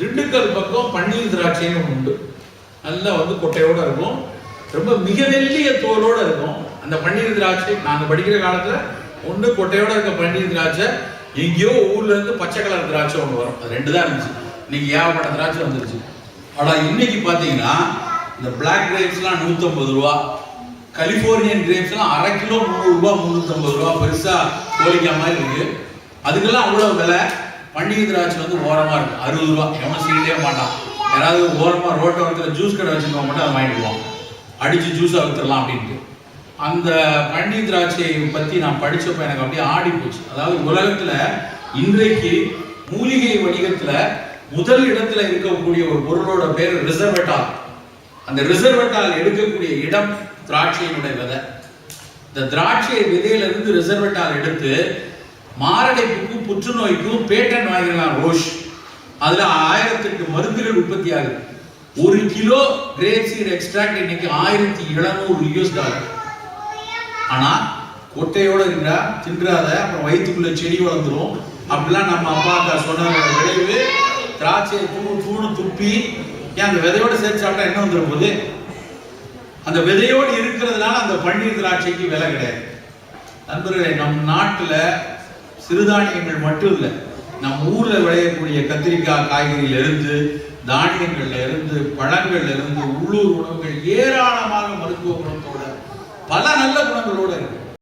திண்டுக்கல் பக்கம் பன்னீர் திராட்சைன்னு ஒன்று உண்டு. நல்லா வந்து கொட்டையோட இருக்கும். ரொம்ப மிக மெல்லிய தோலோட இருக்கும். அந்த பன்னீர் திராட்சை நாங்க படிக்கிற காலத்துல ஒன்று கொட்டையோட இருக்க பன்னீர் திராட்சை எங்கேயோ ஊர்ல இருந்து பச்சை கலர் திராட்சை ஒன்று வரும். அது ரெண்டு தான் இருந்துச்சு. இன்னைக்கு ஏகப்பட்ட திராட்சை வந்துருச்சு. ஆனால் இன்னைக்கு பார்த்தீங்கன்னா இந்த பிளாக் கிரேப்ஸ்லாம் நூற்றம்பது ரூபா கலிஃபோர்னியன் கிரேப்ஸ்லாம் அரை கிலோ முந்நூறுரூபா முந்நூற்றம்பது ரூபா பெருசாக கோழிக்காய் மாதிரி இருக்கு. அதுக்கெல்லாம் அவ்வளோ விலை. பன்னீர் திராட்சை வந்து ஓரமாக இருக்கும். அறுபது ரூபா. எவனும் சீக்கிரே மாட்டான். யாராவது ஓரமா ரோட்டோரத்தில் ஜூஸ் கடை வச்சுருக்கவங்க மட்டும் அதை வாங்கிட்டு அடித்து ஜூஸாக வித்துடலாம் அப்படின்ட்டு. அந்த பண்டிகை திராட்சையை பற்றி நான் படித்தப்போ எனக்கு அப்படியே ஆடி போச்சு. அதாவது உலகத்தில் இன்றைக்கு மூலிகை வணிகத்தில் முதல் இடத்துல இருக்கக்கூடிய ஒரு பொருளோட பேர் ரிசர்வெட்டால் அந்த ரிசர்வெட்டால் எடுக்கக்கூடிய இடம் திராட்சையினுடைய விதை. இந்த திராட்சை விதையிலிருந்து ரிசர்வெட்டால் எடுத்து மாரடைப்புக்கும் புற்றுநோய்க்கும் பேட்டன் வாங்கிடலாம் ரோஷ். அதுல ஆயிரத்தெட்டு மருந்துகள் உற்பத்தி ஆகுது ஒரு கிலோ கிரேப் சீட் எக்ஸ்ட்ராக்ட் இன்னைக்கு ஆயிரத்தி எழுநூறு யூஎஸ் டாலர் ஆனா கொட்டையோட இருந்தா தின்றாத அப்புறம் வயிற்றுக்குள்ள செடி வளர்ந்துரும். அப்படிலாம் நம்ம அப்பா அக்கா சொன்ன விளைவு. திராட்சையை தூணு தூணு துப்பி ஏன் அந்த விதையோட சேர்த்து சாப்பிட்டா என்ன வந்துடும் போது அந்த விதையோடு இருக்கிறதுனால அந்த பன்னீர் திராட்சைக்கு விலை கிடையாது. நண்பர்களே நம் நாட்டில் சிறுதானியங்கள் மட்டும் இல்லை நம் ஊரில் விளையக்கூடிய கத்திரிக்காய் காய்கறியில இருந்து தானியங்கள்ல இருந்து பழங்கள்ல இருந்து உள்ளூர் உணவுகள் ஏராளமாக மருத்துவ குணத்தோட பல நல்ல குணங்களோட இருக்கு.